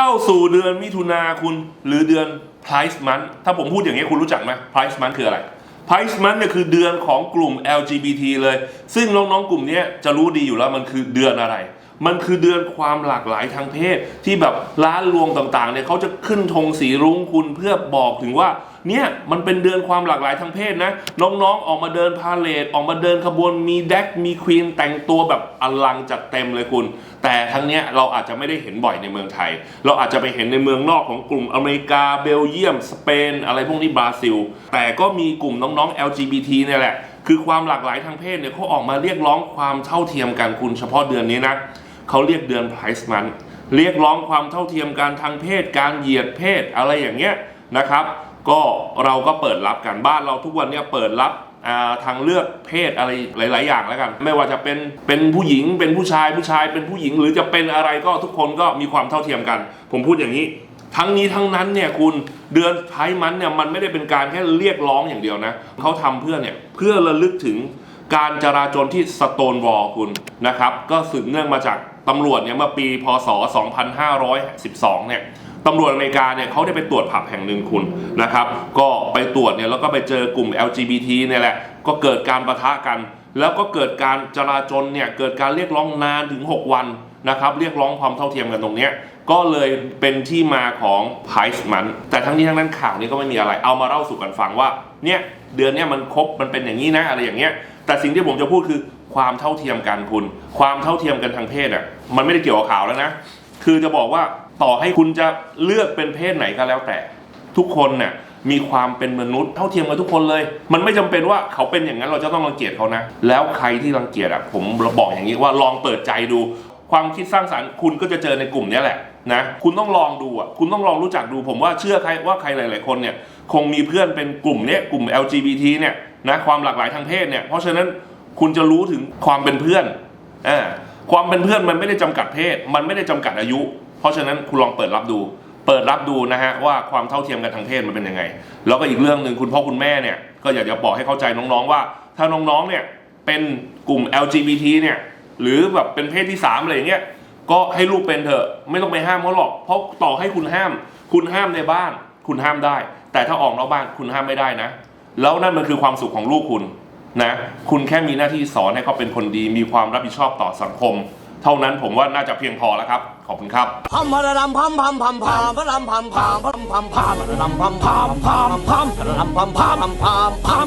เข้าสู่เดือนมิถุนาคุณหรือเดือน Price Month ถ้าผมพูดอย่างนี้คุณรู้จักไหม Price Month คืออะไร Price Month เนี่ยคือเดือนของกลุ่ม LGBT เลย ซึ่งน้องๆกลุ่มนี้จะรู้ดีอยู่แล้วมันคือเดือนอะไร มันคือเดือนความหลากหลายทางเพศ ที่แบบร้านรวงต่างๆเนี่ยเขาจะขึ้นธงสีรุ้งคุณเพื่อบอกถึงว่าเนี่ยมันเป็นเดือนความหลากหลายทางเพศนะ น้องๆออกมาเดินพาเลทออกมาเดินขบวนมีแดกมีควีนแต่งตัวแบบอลังจัดเต็มเลยคุณ แต่ทั้งเนี้ยเราอาจจะไม่ได้เห็นบ่อยในเมืองไทย เราอาจจะไปเห็นในเมืองนอกของกลุ่มอเมริกาเบลเยียม สเปน อะไรพวกนี้บราซิล แต่ก็มีกลุ่มน้องๆ LGBT เนี่ยแหละ คือความหลากหลายทางเพศเนี่ยเขาออกมาเรียกร้องความเท่าเทียมกันคุณเฉพาะเดือนนี้นะ เขาเรียกเดือน Price Month เรียกร้องความเท่าเทียมกันทางเพศการเหยียดเพศอะไรอย่างเงี้ยนะครับ ก็เราก็เปิดรับกันบ้านเราทุกวันเนี่ยเปิดรับทางเลือกเพศอะไรหลาย ๆ อย่างแล้วกัน ไม่ว่าจะเป็นเป็นผู้หญิงเป็นผู้ชายผู้ชายเป็นผู้หญิง หรือจะเป็นอะไรก็ทุกคนก็มีความเท่าเทียมกัน ผมพูดอย่างนี้ ทั้งนี้ทั้งนั้นเนี่ยคุณเดือนไพร์มันเนี่ยมันไม่ได้เป็นการแค่เรียกร้องอย่างเดียวนะเขาทำเพื่อเนี่ยเพื่อระลึกถึง การจราจรที่สโตนวอลคุณนะครับ ก็สืบเนื่องมาจากตำรวจเนี่ยเมื่อปีพศ 2512 เนี่ยตำรวจอเมริกาเนี่ยเขาได้ไปตรวจผับแห่งหนึ่งคุณนะครับ ก็ไปตรวจเนี่ยแล้วก็ไปเจอกลุ่ม LGBT เนี่ยแหละ ก็เกิดการประทะกัน แล้วก็เกิดการจราจรเนี่ยเกิดการเรียกร้องนานถึง 6 วันนะครับ เรียกร้องความเท่าเทียมกันตรงเนี้ยก็เลยเป็นที่มาของ Price Month แต่ทั้งนี้ทั้งนั้นข่าวนี้ก็ไม่มีอะไร เอามาเล่าสู่กันฟังว่าเนี่ยเดือนเนี้ยมันครบมันเป็นอย่างนี้นะอะไรอย่างเงี้ย แต่สิ่งที่ผมจะพูดคือความเท่าเทียมกันคุณ ความเท่าเทียมกันทางเพศอะมันไม่ได้เกี่ยวกับข่าวแล้วนะ คือจะบอกว่าต่อให้คุณจะเลือกเป็นเพศไหนก็แล้วแต่ ทุกคนเนี่ยมีความเป็นมนุษย์เท่าเทียมกันทุกคนเลย มันไม่จำเป็นว่าเขาเป็นอย่างนั้นเราจะต้องรังเกียจเขานะ แล้วใครที่รังเกียจอะผมบอกอย่างนี้ว่าลองเปิดใจดู ความคิดสร้างสรรค์คุณก็จะเจอในกลุ่มนี้แหละนะคุณต้องลองดูอะคุณต้องลองรู้จักดูผมว่าเชื่อใครว่าใครหลาย ๆ คนเนี่ยคงมีเพื่อนเป็นกลุ่มเนี้ยกลุ่ม LGBT เนี่ยนะความหลากหลายทางเพศเนี่ยเพราะฉะนั้นคุณจะรู้ถึงความเป็นเพื่อนอ่าความเป็นเพื่อนมันไม่ได้จำกัดเพศ มันไม่ได้จำกัดอายุ เพราะฉะนั้นคุณลองเปิดรับดู เปิดรับดูนะฮะว่าความเท่าเทียมกันทางเพศมันเป็นยังไง แล้วก็อีกเรื่องหนึ่งคุณพ่อคุณแม่เนี่ยก็อยากจะบอกให้เข้าใจน้องๆว่า ถ้าน้องๆเนี่ยเป็นกลุ่ม LGBT เนี่ย หรือแบบเป็นเพศที่สามอะไรอย่างเงี้ยก็ให้ลูกเป็นเถอะ ไม่ต้องไปห้ามเขาหรอก เพราะต่อให้คุณห้าม คุณห้ามในบ้าน คุณห้ามได้ แต่ถ้าออกนอกบ้านคุณห้ามไม่ได้นะ แล้วนั่นมันคือความสุขของลูกคุณนะคุณแค่มีหน้าที่สอนให้เขาเป็นคนดี มีความรับผิดชอบต่อสังคม เท่านั้นผมว่าน่าจะเพียงพอแล้วครับ ขอบคุณครับพัมพระดำพัมพัมพัมพัมพระดำพัมพัมพัมพัมพัมพระดำพัมพัมพัมพัมพระดำพัมพัมพัมพัมพัม